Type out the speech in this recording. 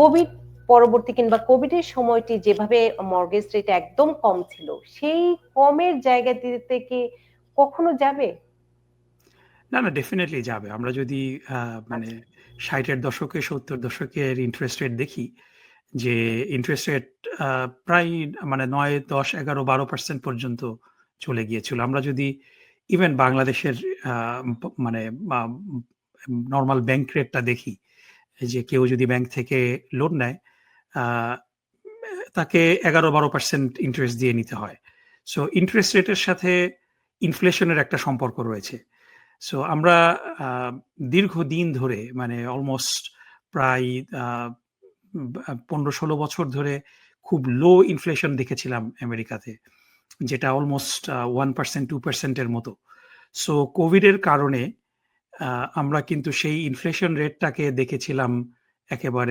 Covid পরবর্তী কিংবা কোভিডের সময়টি যেভাবে মর্টগেজ রেট একদম কম ছিল, সেই কমের জায়গাটি থেকে কখনো যাবে? না, না ডেফিনিটলি যাবে। আমরা যদি মানে আচ্ছা। ৬০ এর দশকে ৭০ দশকের ইন্টারেস্ট রেট দেখি, যে ইন্টারেস্ট রেট প্রায় মানে ৯, ১০, ১১, ১২% পর্যন্ত চলে গিয়েছিল। আমরা যদি ইভেন বাংলাদেশের মানে নরমাল ব্যাংক রেটটা দেখি, যে কেউ যদি ব্যাংক থেকে লোন নেয়, তাকে ১১-১২% ইন্টারেস্ট দিয়ে নিতে হয়। সো ইন্টারেস্ট রেটের সাথে ইনফ্লেশনের একটা সম্পর্ক রয়েছে। সো আমরা দীর্ঘদিন ধরে মানে অলমোস্ট প্রায় পনেরো ষোলো বছর ধরে খুব লো ইনফ্লেশন দেখেছিলাম আমেরিকাতে। যেটা অলমোস্ট আ 1% 2% মতো। সো কোভিডের কারণে আমরা কিন্তু সেই ইনফ্লেশন রেটটাকে দেখেছিলাম একেবারে